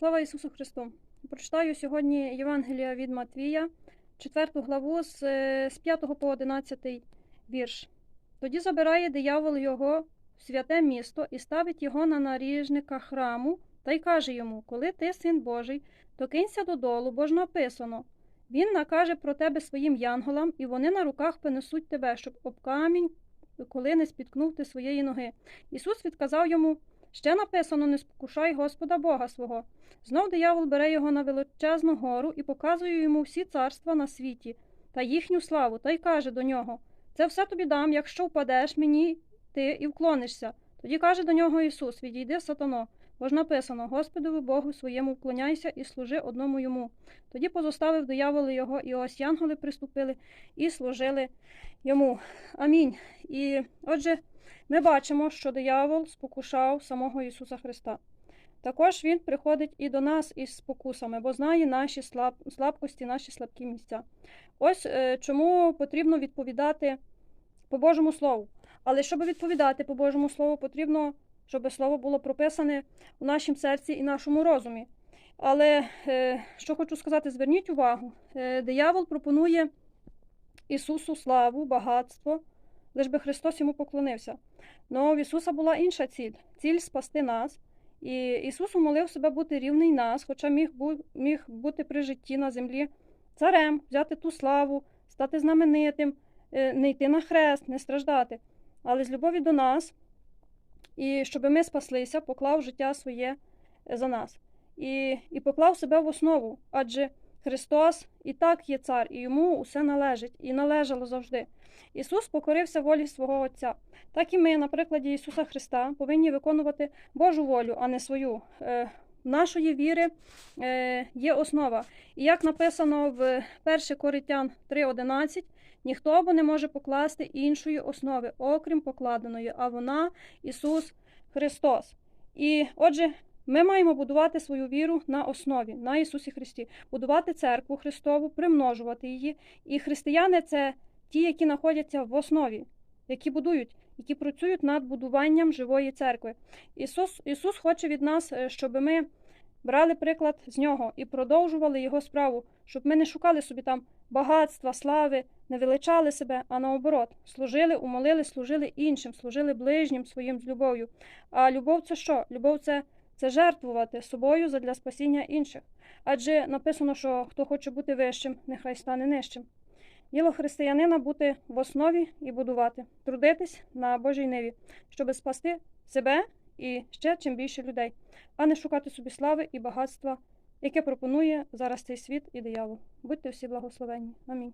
Слава Ісусу Христу! Прочитаю сьогодні Євангелія від Матвія, 4 главу з, е, з 5 по 11 вірш. Тоді забирає диявол його в святе місто і ставить його на наріжника храму та й каже йому: Коли ти син Божий, то кинься додолу, бо ж написано. Він накаже про тебе своїм янголам, і вони на руках понесуть тебе, щоб об камінь, коли не спіткнув ти своєї ноги. Ісус відказав йому. Ще написано не спокушай Господа Бога свого. Знов диявол бере його на величезну гору і показує йому всі царства на світі та їхню славу, та й каже до нього: Це все тобі дам, якщо впадеш мені ти і вклонишся. Тоді каже до нього Ісус: Відійди, сатано, бо ж написано: Господові Богу своєму вклоняйся і служи одному йому. Тоді позоставив дияволи його, і ось янголи приступили і служили йому. Амінь. І отже. Ми бачимо, що диявол спокушав самого Ісуса Христа. Також Він приходить і до нас із спокусами, бо знає наші слаб... слабкості, наші слабкі місця. Ось е, чому потрібно відповідати по Божому Слову. Але щоб відповідати по Божому Слову, потрібно, щоб слово було прописане у нашому серці і нашому розумі. Але е, що хочу сказати, зверніть увагу, е, диявол пропонує Ісусу славу, багатство лиш би Христос йому поклонився. Но в Ісуса була інша ціль ціль спасти нас. І Ісус умолив себе бути рівний нас, хоча міг міг бути при житті на землі царем, взяти ту славу, стати знаменитим, е, не йти на хрест, не страждати. Але з любові до нас, і щоб ми спаслися, поклав життя своє за нас. І, І поклав себе в основу, адже Христос і так є цар, і йому усе належить, і належало завжди. Ісус покорився волі свого Отця. Так і ми, на прикладі Ісуса Христа, повинні виконувати Божу волю, а не свою. Е, нашої віри е, є основа. І як написано в 1 Коринтян 3:11, ніхто бо не може покласти іншої основи, окрім покладеної, а вона Ісус Христос. І отже, ми маємо будувати свою віру на основі, на Ісусі Христі, будувати церкву Христову, примножувати її. І християни це ті, які знаходяться в основі, які будують, які працюють над будуванням живої церкви. Ісус, Ісус хоче від нас, е, щоб ми брали приклад з нього і продовжували його справу, щоб ми не шукали собі там багатства, слави, не величали себе, а наоборот, служили, умолили, служили іншим, служили ближнім своїм з любов'ю. А любов це що? Любов це це жертвувати собою задля спасіння інших. Адже написано, що хто хоче бути вищим, нехай стане нижчим. Діло християнина бути в основі і будувати, трудитись на Божій ниві, щоб спасти себе і ще чим більше людей, а не шукати собі слави і багатства, яке пропонує зараз цей світ і диявол. Будьте всі благословенні. Амінь.